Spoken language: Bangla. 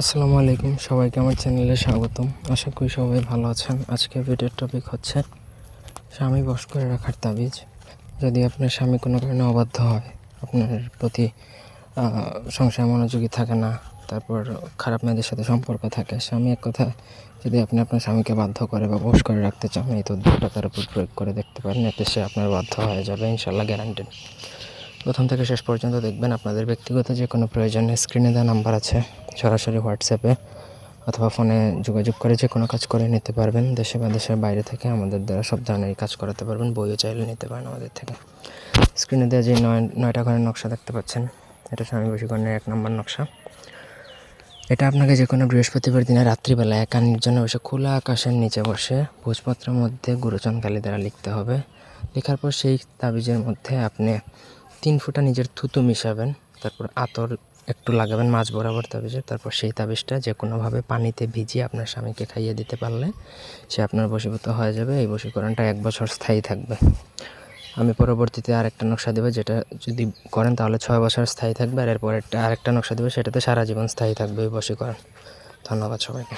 আসসালামু আলাইকুম, সবাইকে আমার চ্যানেলে স্বাগতম। আশা করি সবাই ভালো আছেন। আজকে ভিডিওর টপিক হচ্ছে স্বামী বশ করে রাখার তাবিজ। যদি আপনার স্বামী কোনো কারণে অবাধ্য হয়, আপনার প্রতি সংসার মনোযোগী থাকে না, তারপর খারাপ মেয়েদের সাথে সম্পর্ক থাকে, স্বামী এক কথা, যদি আপনি আপনার স্বামীকে বাধ্য করে বা বশ করে রাখতে চান, এই তথ্যটা তার উপর প্রয়োগ করে দেখতে পারেন, এতে সে আপনার বাধ্য হয়ে যাবে ইনশাল্লাহ গ্যারান্টেড প্রথম থেকে শেষ পর্যন্ত দেখবেন আপনাদের ব্যক্তিগত যে কোনো প্রয়োজনে স্ক্রিনে দেওয়া নাম্বার আছে। সরাসরি হোয়াটসঅ্যাপে অথবা ফোনে যোগাযোগ করে যে কোনো কাজ করে নিতে পারবেন। দেশে বা দেশের বাইরে থেকে আমাদের দ্বারা সব ধরনের কাজ করাতে পারবেন। বইও চাইলে নিতে পারেন আমাদের থেকে। স্ক্রিনে দেওয়া যে নয়, নয়টা ঘরের নকশা দেখতে পাচ্ছেন, এটা স্বামী বশীকরণের এক নম্বর নকশা। এটা আপনাকে যে কোনো বৃহস্পতিবার দিনে রাত্রিবেলা একা নির্জনে বসে খোলা আকাশের নিচে বসে ভোজপত্রের মধ্যে গুরুচন কালি দ্বারা লিখতে হবে। লেখার পর সেই তাবিজের মধ্যে আপনি তিন ফুটা নিজের থুতু মিশাবেন, তারপর আতর একটু লাগাবেন মাছ বরাবর তাবিজে, তারপর সেই তাবিজটা যে কোনোভাবে পানিতে ভিজিয়ে আপনার স্বামীকে খাইয়ে দিতে পারলে সে আপনার বশীভূত হয়ে যাবে। এই বশীকরণটা এক বছর স্থায়ী থাকবে। আমি পরবর্তীতে আরেকটা নকশা দেবো, যেটা যদি করেন তাহলে ছয় বছর স্থায়ী থাকবে, আর এরপর একটা আরেকটা নকশা দেবো, সেটাতে সারা জীবন স্থায়ী থাকবে এই বশীকরণ। ধন্যবাদ সবাইকে।